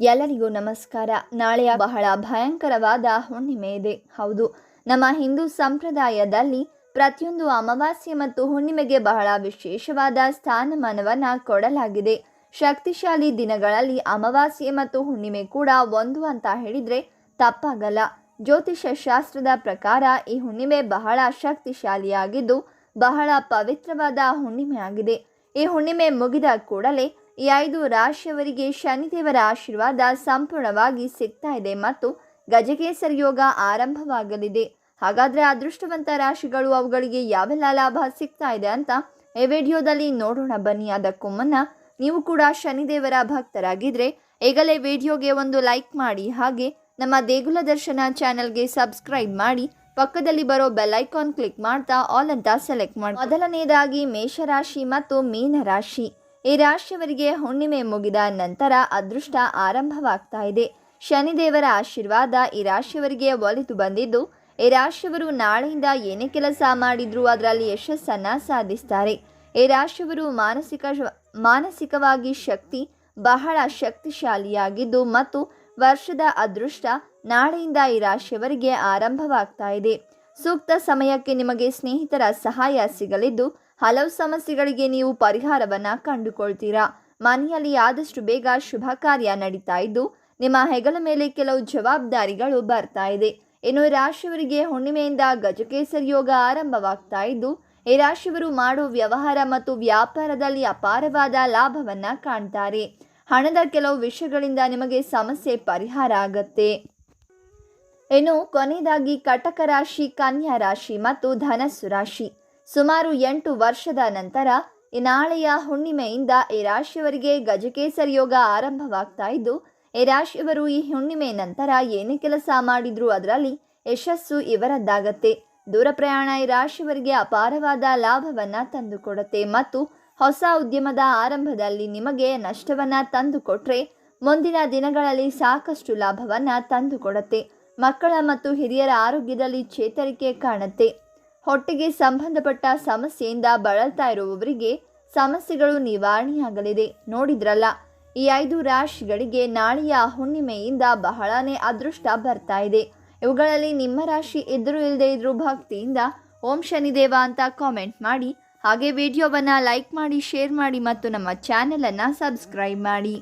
ಎಲ್ಲರಿಗೂ ನಮಸ್ಕಾರ. ನಾಳೆಯ ಬಹಳ ಭಯಂಕರವಾದ ಹುಣ್ಣಿಮೆ ಇದೆ ಹೌದು, ನಮ್ಮ ಹಿಂದೂ ಸಂಪ್ರದಾಯದಲ್ಲಿ ಪ್ರತಿಯೊಂದು ಅಮಾವಾಸ್ಯೆ ಮತ್ತು ಹುಣ್ಣಿಮೆಗೆ ಬಹಳ ವಿಶೇಷವಾದ ಸ್ಥಾನಮಾನವನ್ನು ಕೊಡಲಾಗಿದೆ. ಶಕ್ತಿಶಾಲಿ ದಿನಗಳಲ್ಲಿ ಅಮಾವಾಸ್ಯೆ ಮತ್ತು ಹುಣ್ಣಿಮೆ ಕೂಡ ಒಂದು ಅಂತ ಹೇಳಿದರೆ ತಪ್ಪಾಗಲ್ಲ. ಜ್ಯೋತಿಷ್ಯ ಶಾಸ್ತ್ರದ ಪ್ರಕಾರ ಈ ಹುಣ್ಣಿಮೆ ಬಹಳ ಶಕ್ತಿಶಾಲಿಯಾಗಿದ್ದು ಬಹಳ ಪವಿತ್ರವಾದ ಹುಣ್ಣಿಮೆ ಆಗಿದೆ ಈ ಹುಣ್ಣಿಮೆ ಮುಗಿದ ಕೂಡಲೇ ಈ ಐದು ರಾಶಿಯವರಿಗೆ ಶನಿದೇವರ ಆಶೀರ್ವಾದ ಸಂಪೂರ್ಣವಾಗಿ ಸಿಗ್ತಾ ಇದೆ ಮತ್ತು ಗಜಕೇಸರಿ ಯೋಗ ಆರಂಭವಾಗಲಿದೆ. ಹಾಗಾದರೆ ಅದೃಷ್ಟವಂತ ರಾಶಿಗಳು ಅವುಗಳಿಗೆ ಯಾವೆಲ್ಲ ಲಾಭ ಸಿಗ್ತಾ ಇದೆ ಅಂತ ಈ ವಿಡಿಯೋದಲ್ಲಿ ನೋಡೋಣ. ಬನ್ನಿ, ಅದಕ್ಕೂ ಮುನ್ನ ನೀವು ಕೂಡ ಶನಿದೇವರ ಭಕ್ತರಾಗಿದ್ದರೆ ಈಗಲೇ ವಿಡಿಯೋಗೆ ಒಂದು ಲೈಕ್ ಮಾಡಿ ಹಾಗೆ ನಮ್ಮ ದೇಗುಲ ದರ್ಶನ ಚಾನೆಲ್ಗೆ ಸಬ್ಸ್ಕ್ರೈಬ್ ಮಾಡಿ ಪಕ್ಕದಲ್ಲಿ ಬರೋ ಬೆಲ್ ಐಕಾನ್ ಕ್ಲಿಕ್ ಮಾಡ್ತಾ ಆಲ್ ಅಂತ ಸೆಲೆಕ್ಟ್ ಮಾಡಿ ಮೊದಲನೇದಾಗಿ ಮೇಷರಾಶಿ ಮತ್ತು ಮೀನರಾಶಿ. ಈ ರಾಶಿಯವರಿಗೆ ಹುಣ್ಣಿಮೆ ಮುಗಿದ ನಂತರ ಅದೃಷ್ಟ ಆರಂಭವಾಗ್ತಾ ಇದೆ. ಶನಿದೇವರ ಆಶೀರ್ವಾದ ಈ ರಾಶಿಯವರಿಗೆ ಒಲಿತು ಬಂದಿದ್ದು, ಈ ರಾಶಿಯವರು ನಾಳೆಯಿಂದ ಏನೇ ಕೆಲಸ ಮಾಡಿದರೂ ಅದರಲ್ಲಿ ಯಶಸ್ಸನ್ನ ಸಾಧಿಸ್ತಾರೆ. ಈ ರಾಶಿಯವರು ಮಾನಸಿಕ ಮಾನಸಿಕವಾಗಿ ಶಕ್ತಿ, ಬಹಳ ಶಕ್ತಿಶಾಲಿಯಾಗಿದ್ದು ಮತ್ತು ವರ್ಷದ ಅದೃಷ್ಟ ನಾಳೆಯಿಂದ ಈ ರಾಶಿಯವರಿಗೆ ಆರಂಭವಾಗ್ತಾ ಇದೆ. ಸೂಕ್ತ ಸಮಯಕ್ಕೆ ನಿಮಗೆ ಸ್ನೇಹಿತರ ಸಹಾಯ ಸಿಗಲಿದ್ದು, ಹಲವು ಸಮಸ್ಯೆಗಳಿಗೆ ನೀವು ಪರಿಹಾರವನ್ನು ಕಂಡುಕೊಳ್ತೀರಾ? ಮನೆಯಲ್ಲಿ ಆದಷ್ಟು ಬೇಗ ಶುಭ ಕಾರ್ಯ ನಡೀತಾ ಇದ್ದು, ನಿಮ್ಮ ಹೆಗಲ ಮೇಲೆ ಕೆಲವು ಜವಾಬ್ದಾರಿಗಳು ಬರ್ತಾ ಇದೆ. ಇನ್ನು ರಾಶಿಯವರಿಗೆ ಹುಣ್ಣಿಮೆಯಿಂದ ಗಜಕೇಸರಿ ಯೋಗ ಆರಂಭವಾಗ್ತಾ ಇದ್ದು, ಈ ರಾಶಿಯವರು ಮಾಡೋ ವ್ಯವಹಾರ ಮತ್ತು ವ್ಯಾಪಾರದಲ್ಲಿ ಅಪಾರವಾದ ಲಾಭವನ್ನ ಕಾಣ್ತಾರೆ. ಹಣದ ಕೆಲವು ವಿಷಯಗಳಿಂದ ನಿಮಗೆ ಸಮಸ್ಯೆ ಪರಿಹಾರ ಆಗತ್ತೆ. ಇನ್ನು ಕೊನೆಯದಾಗಿ ಕಟಕ ರಾಶಿ, ಕನ್ಯಾ ರಾಶಿ ಮತ್ತು ಧನಸ್ಸು ರಾಶಿ. ಸುಮಾರು ಎಂಟು ವರ್ಷದ ನಂತರ ನಾಳೆಯ ಹುಣ್ಣಿಮೆಯಿಂದ ಈ ರಾಶಿಯವರಿಗೆ ಗಜಕೇಸರ ಯೋಗ ಆರಂಭವಾಗ್ತಾ ಇದ್ದು, ಈ ರಾಶಿಯವರು ಈ ಹುಣ್ಣಿಮೆ ನಂತರ ಏನೇ ಕೆಲಸ ಮಾಡಿದ್ರು ಅದರಲ್ಲಿ ಯಶಸ್ಸು ಇವರದ್ದಾಗತ್ತೆ. ದೂರ ಪ್ರಯಾಣ ಈ ರಾಶಿಯವರಿಗೆ ಅಪಾರವಾದ ಲಾಭವನ್ನು ತಂದುಕೊಡುತ್ತೆ ಮತ್ತು ಹೊಸ ಉದ್ಯಮದ ಆರಂಭದಲ್ಲಿ ನಿಮಗೆ ನಷ್ಟವನ್ನ ತಂದುಕೊಟ್ರೆ ಮುಂದಿನ ದಿನಗಳಲ್ಲಿ ಸಾಕಷ್ಟು ಲಾಭವನ್ನು ತಂದುಕೊಡುತ್ತೆ. ಮಕ್ಕಳ ಮತ್ತು ಹಿರಿಯರ ಆರೋಗ್ಯದಲ್ಲಿ ಚೇತರಿಕೆ ಕಾಣುತ್ತೆ. ಹೊಟ್ಟೆಗೆ ಸಂಬಂಧಪಟ್ಟ ಸಮಸ್ಯೆಯಿಂದ ಬಳಲ್ತಾ ಇರುವವರಿಗೆ ಸಮಸ್ಯೆಗಳು ನಿವಾರಣೆಯಾಗಲಿದೆ. ನೋಡಿದ್ರಲ್ಲ, ಈ ಐದು ರಾಶಿಗಳಿಗೆ ನಾಳೆಯ ಹುಣ್ಣಿಮೆಯಿಂದ ಬಹಳನೇ ಅದೃಷ್ಟ ಬರ್ತಾ ಇದೆ. ಇವುಗಳಲ್ಲಿ ನಿಮ್ಮ ರಾಶಿ ಇದ್ರೂ ಇಲ್ಲದೆ ಇದ್ರೂ ಭಕ್ತಿಯಿಂದ ಓಂ ಶನಿದೇವ ಅಂತ ಕಾಮೆಂಟ್ ಮಾಡಿ. ಹಾಗೆ ವಿಡಿಯೋವನ್ನು ಲೈಕ್ ಮಾಡಿ, ಶೇರ್ ಮಾಡಿ ಮತ್ತು ನಮ್ಮ ಚಾನೆಲನ್ನು ಸಬ್ಸ್ಕ್ರೈಬ್ ಮಾಡಿ.